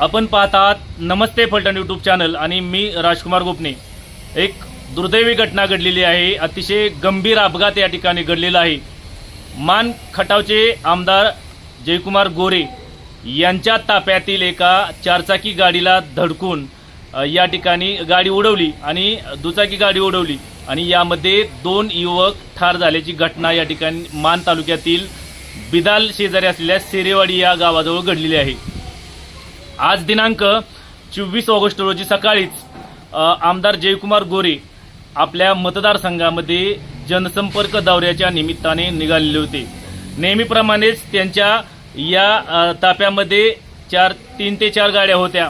आपण पाहत आहात नमस्ते फलटण यूट्यूब चॅनल आणि मी राजकुमार गोपने. एक दुर्दैवी घटना घडलेली आहे. अतिशय गंभीर अपघात या ठिकाणी घडलेला आहे. मान खटावचे आमदार जयकुमार गोरे यांच्या ताप्यातील एका चारचाकी गाडीला धडकून या ठिकाणी गाडी उडवली आणि दुचाकी गाडी उडवली आणि यामध्ये दोन युवक ठार झाल्याची घटना या ठिकाणी मान तालुक्यातील बिदाल शेजारी असलेल्या सेरेवाडी या गावाजवळ घडलेली आहे. आज दिनांक चोवीस ऑगस्ट रोजी सकाळीच आमदार जयकुमार गोरे आपल्या मतदारसंघामध्ये जनसंपर्क दौऱ्याच्या निमित्ताने निघालेले होते. नेहमीप्रमाणेच त्यांच्या या ताप्यामध्ये चार तीन ते चार गाड्या होत्या.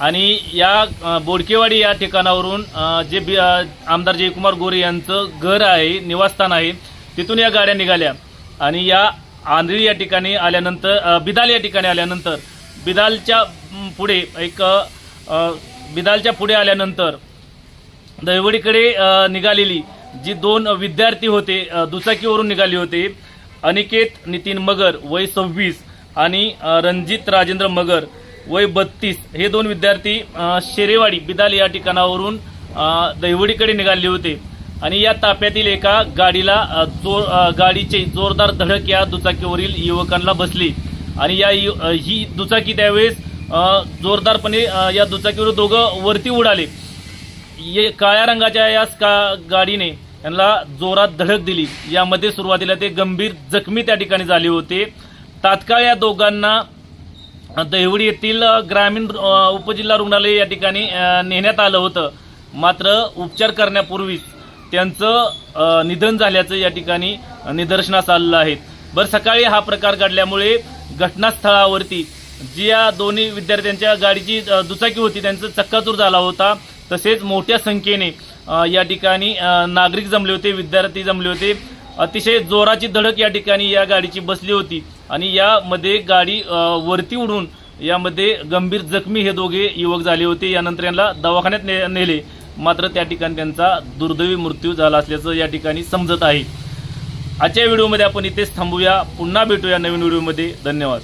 आणि या बोडकेवाडी या ठिकाणावरून जे बी- आमदार जयकुमार गोरे यांचं घर आहे निवासस्थान आहे तिथून या गाड्या निघाल्या. आणि या आंधळी या ठिकाणी आल्यानंतर बिदाल या ठिकाणी आल्यानंतर बिदालच्या पुढे एक बिदालच्या पुढे आल्यानंतर दहिवडीकडे निघालेली जी दोन विद्यार्थी होते दुचाकीवरून निघाले होते अनिकेत नितीन मगर वय सव्वीस आणि रणजित राजेंद्र मगर वय बत्तीस. हे दोन विद्यार्थी शेरेवाडी बिदाल या ठिकाणावरून दहिवडीकडे निघाले होते. आणि या ताप्यातील एका गाडीला जोर गाडीचे जोरदार धडक या दुचाकीवरील युवकांना बसली. आणि या ही दुचाकी त्यावेळेस जोरदारपणे या दुचाकीवर दोघं वरती उडाले. ये काळ्या रंगाच्या या का गाडीने यांना जोरात धडक दिली. यामध्ये सुरुवातीला ते गंभीर जखमी त्या ठिकाणी झाले होते. तात्काळ या दोघांना दहिवडी येथील ग्रामीण उपजिल्हा रुग्णालय या ठिकाणी नेण्यात आलं होतं. मात्र उपचार करण्यापूर्वीच त्यांचं निधन झाल्याचं या ठिकाणी निदर्शनास आलेलं आहे. बरं सकाळी हा प्रकार घडल्यामुळे घटनास्थळावरती. जी या दोन्ही विद्यार्थ्यांच्या गाडीची दुचाकी होती त्यांचा चक्काचूर झाला होता. तसेच मोठ्या संख्येने या ठिकाणी नागरिक जमले होते विद्यार्थी जमले होते. अतिशय जोराची धडक या ठिकाणी या गाडीची बसली होती. आणि यामध्ये गाडी वरती उडून यामध्ये गंभीर जखमी हे दोघे युवक झाले होते. यानंतर यांना दवाखान्यात ने- नेले. मात्र त्या ठिकाणी त्यांचा दुर्दैवी मृत्यू झाला असल्याचं या ठिकाणी समजत आहे. आजच्या व्हिडिओमध्ये आपण इथेच थांबूया. पुन्हा भेटूया नवीन व्हिडिओमध्ये. धन्यवाद.